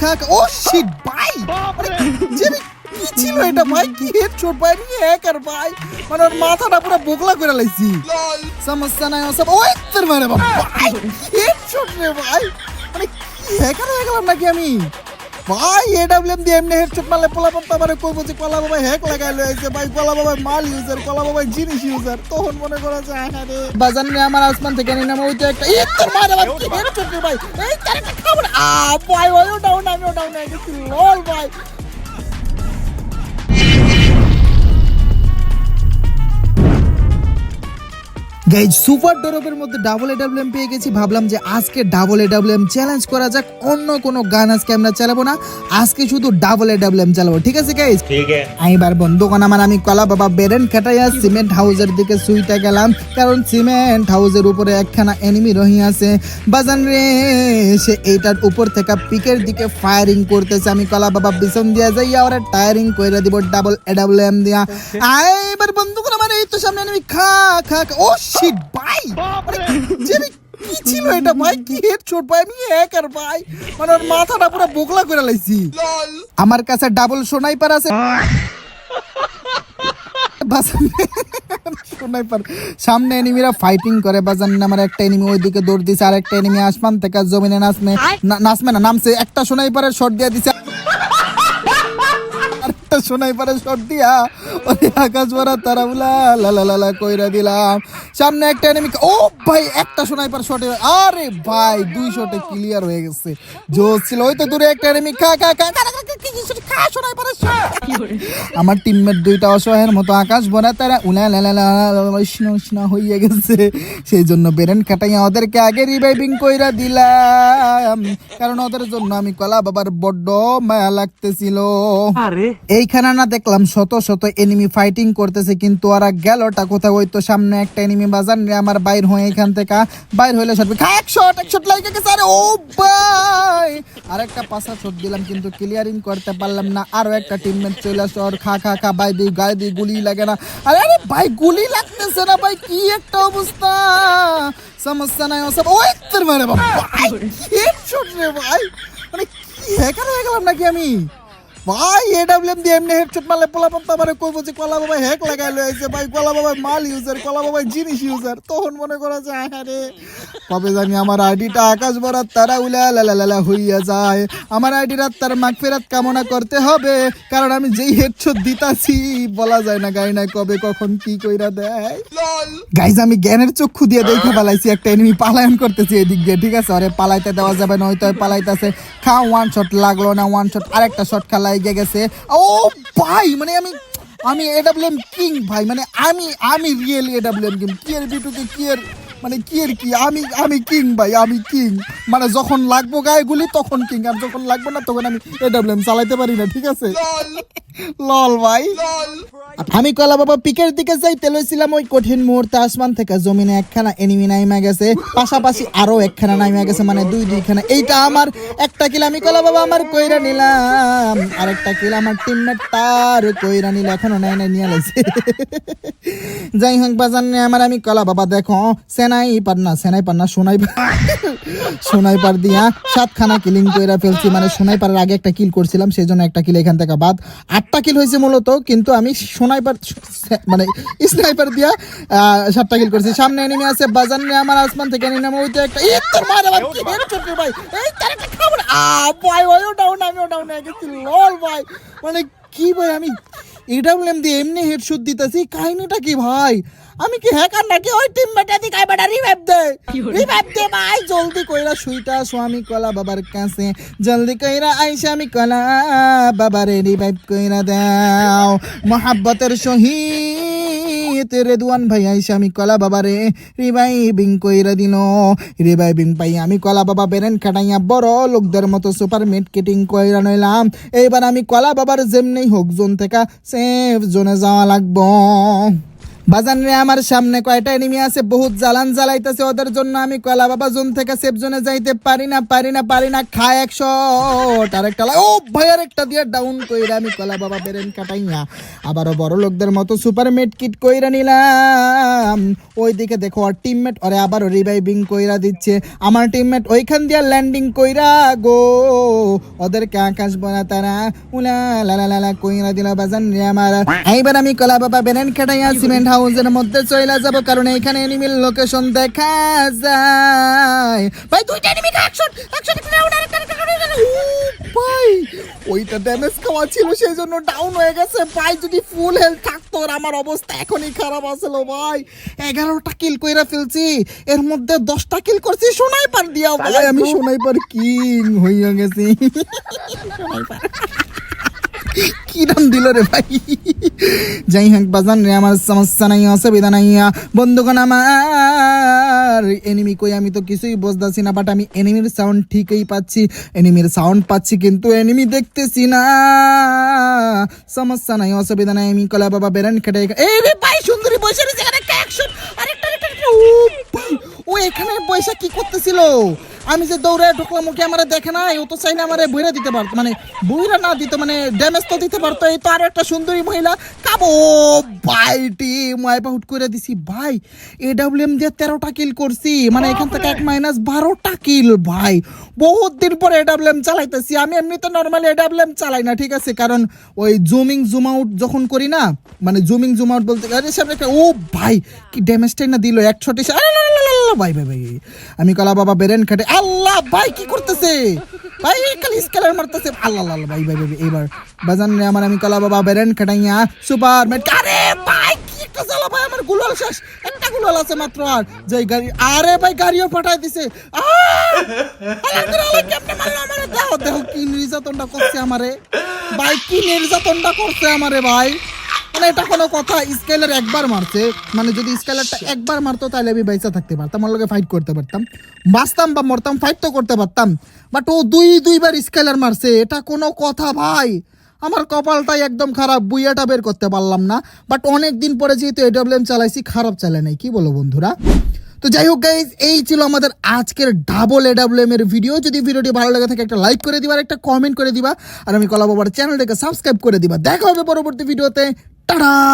খা খা ও শিট ভাই! আরে, কি ছিল এটা ভাই? কি হেডশট ভাই? আমি হ্যাকার ভাই। মানে ওর মাথাটা পুরো বোকলা করে লাইছি। সমস্যা নাই সব ওই তোর মানে ভাই হেডশট রে ভাই? মানে কি হ্যাকার হয়ে গেলাম নাকি আমি? ভাই এডাব্লিউএম দিয়ে এমনি হেডসেট মারলে পোলা পাপ্পা মানে করব যে কলা বাবা হ্যাক লাগাই লয়েছে ভাই কলা বাবা মাল ইউজার কলা বাবা জিনিস ইউজার তখন মনে করা যায় হ্যাঁ রে। বাজান রে, আমার আসমান থেকে নিয়ে নামা তো একটা এই তোর মারে কি হেডশট রে ভাই? এই তারটা খাবার আ, ভাই, ওই ডাউন আমি ডাউন হয়ে গেছি লল ভাই। গাইজ সুপার ডোরবের মধ্যে ডাবল এ ডাবল এম পেয়ে গেছি। ভাবলাম যে আজকে double A double M challenge করা যাক। অন্য কোনো গান আজকে আমরা চালাবো না। আজকে শুধু ডাবল এ ডাবল এম চালাবো। ঠিক আছে গাইজ আমি বার কোন আমার আমি কলা বাবা বেরেন খাটাইয়া সিমেন্ট হাউসের দিকে সুইটা গেলাম। কারণ সিমেন্ট হাউসের উপরে একখানা এনিমি রহি আছে। বাজান রে সে এইটার উপর থেকে পিকের দিকে ফায়ারিং করতেছে। আমি কলা বাবা বিছন দিয়া যাই আর টায়ারিং কইরা দিব ডাবল এডাব্লিউ এম দিয়া। আইবার বন্ধুগণ আমার এই তো সামনে এনিমি খা খা ও শিট ভাই! যে কি ছিল এটা ভাই? কি হেডশট ভাই? আমি হ্যাকার ভাই! মানে ওর মাথাটা পুরো বোকলা করে লাইছি। আমার কাছে ডাবল সোনাইপার আছে। সামনে এনিমিরা ফাইটিং করে বাজান আমার একটা এনিমি ওইদিকে দৌড় দিছে আর একটা এনিমি আসমান থেকে জমিনে নাচমে না- নাচমে না নামছে। একটা সোনাই সোনাইপারের শট দিয়ে দিছে। আরেকটা সোনাইপারের শট দিয়া ওই আকাশ ভরা তারা উলা লা লা লা লা কইরা দিলাম। সামনে একটা এনিমি ও ভাই একটা সোনাইপার শটে আরে ভাই দুই শটে ক্লিয়ার হয়ে গেছে। জোস ছিল। ওই তো দূরে একটা এনিমি খা খা খা কি কি খা আমার টিমমেট দুইটা অসহায়ের মতো আকাশ ভরা তারা উলা লা লা লা লা লা উষ্ণ উষ্ণ হইয়া গেছে। সেই জন্য বেরেন কাটাইয়া ওদেরকে আগে রিভাইভিং কইরা দিলাম। কারণ ওদের জন্য আমি কলা বাবার বড্ড মায়া লাগতেছিল। এইখানে না দেখলাম শত শত এনিমি ফাইটিং করতেছে, কিন্তু ওরা গেলটা কোথাও ওই তো সামনে একটা এনিমি বাজার নিয়ে আমার বাইর হয়ে এখান থেকে বাইর হইলে সরবে। এক শট এক শট লাগে গেছে, আরে ও ভাই! আরেকটা পাসা শট দিলাম, কিন্তু ক্লিয়ারিং করতে পারলাম না। আরও একটা টিমমেট চলে আসো আর খা খা খা, ভাই দিই, গায়ে দিই গুলি লাগে না। আরে আরে ভাই, গুলি লাগতেছে না ভাই, কি একটা অবস্থা! সমস্যা নাই, ওসব। ওই তোর মানে ভাই হেডশট রে ভাই! মানে কি হ্যাকার হয়ে গেলাম নাকি আমি? ভাই এডব্লিউএম দিয়ে এমনি হেডশট মারলে পোলা পাপ্পা মানে করব যে কলা বাবা হ্যাক লাগাই লয়েছে ভাই কলা বাবা মাল ইউজার কলা বাবা জিনিস ইউজার তখন মনে করা যায় হ্যাঁ রে কবে জানি আমার আইডিটা আকাশ ভরাত তারা উলা লালা লালা হইয়া যায়। আমার আইডির তার মাগ ফেরাত কামনা করতে হবে। কারণ আমি যেই হেডশট দিতাছি বলা যায় না গাই না কবে কখন কি কইরা দেয়। গাইজ আমি জ্ঞানের চক্ষু দিয়ে দেখে পালাইছি একটা এনিমি পালায়ন করতেছি এদিক দিয়ে ঠিক আছে? আরে পালাইতে দেওয়া যাবে না হয়তো পালাইতেছে। খা ওয়ান শট লাগল না ওয়ান শট আরেকটা শট খেলা এগিয়ে গেছে। ও ভাই মানে আমি আমি এডাব্লিউএম কিং ভাই মানে আমি আমি রিয়েলি এডাব্লিউএম কিং কি এর বিটুকে কি এর মানে কি আর কি? আমি আমি কিং ভাই আমি কিং মানে যখন লাগবো গায়ে গুলি তখন কিং আর যখন লাগবো না তখন আমি এডাব্লিউএম চালাইতে পারি না ঠিক আছে? লল ভাই। আমি কলা বাবা পিকের দিকে যাইতে লইছিলাম ওই কঠিন মুহূর্তে আসমান থেকে। জমিনে একখানা এনিমি নাইমা গেছে। পাশাপাশি আরও একখানা নাইমা গেছে মানে দুই দুইখানা। এইটা আমার একটা কিল আমি কলা বাবা আমার কইরা নিলাম। আর একটা কিল আমার টিমমেট তার কইরা নিল এখনও নাই নাই নিয়ে লাইছে। যাই হোক বাজান নে আমার আমি কলা বাবা দেখো সেনাই পার না সেনাই পার না সোনাই সোনাই পার দিয়া সাতখানা কিলিং কইরা ফেলছি। মানে সোনাই আগে একটা কিল করছিলাম সেই জন্য একটা কিল এখান থেকে বাদ। আটটা কিল হয়েছে মূলত, কিন্তু আমি সোনাইপার মানে স্নাইপার দিয়া সাতটা কিল করছি। সামনে এনিমি আছে, বাজান নিয়ে আমার আসমান থেকে এনিমি ওই একটা এই তোর মারে কি ভাই? এই তার আ, ভাই ভাই ও ডাউন আমি ডাউন হয়ে গেছি, লল ভাই। মানে কি ভাই, আমি দিয়ে এমনি দিতেছি, কাহিনীটা কি ভাই? আমি কি হ্যাকার নাকি? ওই টিম বেটা দি কাই বেটা রিভাইভ দে। রিভাইভ দে ভাই জলদি কইরা সুইটা স্বামী কলা বাবার কাছে। জলদি কইরা আইসা আমি কলা বাবারে রিভাইভ কইরা দাও। মহাব্বতের সহিত রেদুয়ান ভাই আইসা আমি কলা বাবারে রিভাইভিং কইরা দিল। রিভাইভিং পাই আমি কলা বাবা বেরেন কাটাইয়া বড় লোকদের মতো সুপার মেটকেটিং কইরা নইলাম এইবার আমি কলা বাবার যেমনি হোক জোন থেকে সেফ জোনে যাওয়া লাগবো। বাজান রে আমার সামনে কয়টা এনিমি আছে? বহুত জ্বালান জ্বালাইতেছে ওদের জন্য। আমি কয়লা বাবা জোন থেকে সেফ জোনে যাইতে পারি না পারি না পারি না খায় একশো। আরেকটা ও ভাই আরেকটা দিয়ে ডাউন কইরা আমি কয়লা বাবা বেরেন কাটাইয়া আবারও বড় লোকদের মতো সুপার মেট কিট কইরা নিলাম। ওইদিকে দেখো আর টিমমেট ওরে আবারও রিভাইভিং কইরা দিচ্ছে। আমার টিমমেট ওইখান দিয়ে ল্যান্ডিং কইরা গো ওদেরকে আকাশ বনা তারা? উলা লা লা লা কইরা দিল বাজান রে আমার। এইবার আমি কলা বাবা বেরেন কাটাইয়া সিমেন্ট হাউসের মধ্যে চলে যাব কারণ এখানে এনিমির লোকেশন দেখা যায়। ভাই দুইটা এনিমি অ্যাকশন অ্যাকশন ভাই ওইটা ড্যামেজ খাওয়া ছিল সেই জন্য ডাউন হয়ে গেছে। ভাই যদি ফুল হেলথ থাকতো আর আমার অবস্থা এখনই খারাপ আছিল ভাই। এগারোটা কিল কইরা ফেলছি এর মধ্যে দশটা কিল করছি সোনাইপার দিয়া। ভাই আমি সোনাই পার কিং হইয়া গেছি। সোনাইপার কি নাম দিল রে ভাই? যাই হোক বাজান রে, আমার সমস্যা নাই, অসুবিধা নাই। বন্ধুগণ আমার এনিমি কই? আমি তো কিছুই বুঝতেছি না বাট আমি এনিমির সাউন্ড ঠিকই পাচ্ছি। এনিমির সাউন্ড পাচ্ছি, কিন্তু এনিমি দেখতেছি না। সমস্যা নাই, অসুবিধা নাই। আমি কলা বাবা বেরান খেটে এই ভাই, সুন্দরী বসে রয়েছে এখানে অ্যাকশন আরেকটা আরেকটা। ও ও এখানে পয়সা কি করতেছিল? আমি যে দৌড়ে ঢুকলাম ওকে আমার দেখে নাই? ও তো চাইলে আমার বইরা দিতে পারতো মানে বইরা না দিত মানে ড্যামেজ তো দিতে পারতো। এই তো আর একটা সুন্দরী মহিলা। কাবো, ভাই টিম ওয়াইপ আউট করে দিছি। ভাই এডাব্লিউএম দিয়ে তেরোটা কিল করছি। মানে এখান থেকে এক মাইনাস বারোটা কিল ভাই। বহুত দিন পরে এডাব্লিউএম চালাইতেছি। আমি এমনিতে নর্মালি এডাব্লিউএম চালাই না, ঠিক আছে? কারণ ওই জুমিং জুম আউট যখন করি না মানে জুমিং জুম আউট বলতে আরে সামনে ও, ভাই, কি ড্যামেজটাই না দিল? এক ছটি ছটে ভাই ভাই ভাই। আমি কলা বাবা বেরেন খাটে আল্লাহ, ভাই, কি করতেছে? ভাই স্কেলার মারতেছে। আল্লাহ আল্লাহ, ভাই ভাই ভাই বাজান রে, আমার আমি বাবা বেরেন খাটাইয়া সুপার আরে, ভাই, কি একটা জ্বালা, ভাই, আমার গুলাল শেষ। একটা গুলাল আছে মাত্র আর। যে গাড়ি আরে, ভাই, গাড়িও পাঠাই দিছে। দাও দেখো কি নির্যাতনটা করছে আমারে? ভাই, কি নির্যাতনটা করছে আমারে, ভাই? মানে এটা কোনো কথা, স্কেলার একবার মারছে মানে যদি স্কেলারটা একবার মারতো তাহলে আমি বাইসা থাকতে পারতাম, আমার লগে ফাইট করতে পারতাম। বাঁচতাম বা মরতাম ফাইট তো করতে পারতাম বাট ও দুই, দুইবার স্কেলার মারছে, এটা কোনো কথা ভাই। আমার কপালটাই একদম খারাপ, বুইয়াটা বের করতে পারলাম না বাট অনেক দিন পরে যেহেতু এডব্লিউএম চালাইছি, খারাপ চালে নাই, কি বলো বন্ধুরা? তো যাই হোক গাইজ এই ছিল আমাদের আজকের ডাবল এডাব্লিউএম এর ভিডিও যদি ভিডিওটি ভালো লাগে থাকে, একটা লাইক করে দিবা একটা কমেন্ট করে দিবা, আর আমি কলা বাবার চ্যানেলটাকে সাবস্ক্রাইব করে দিবা। দেখা হবে পরবর্তী ভিডিওতে Ta-da!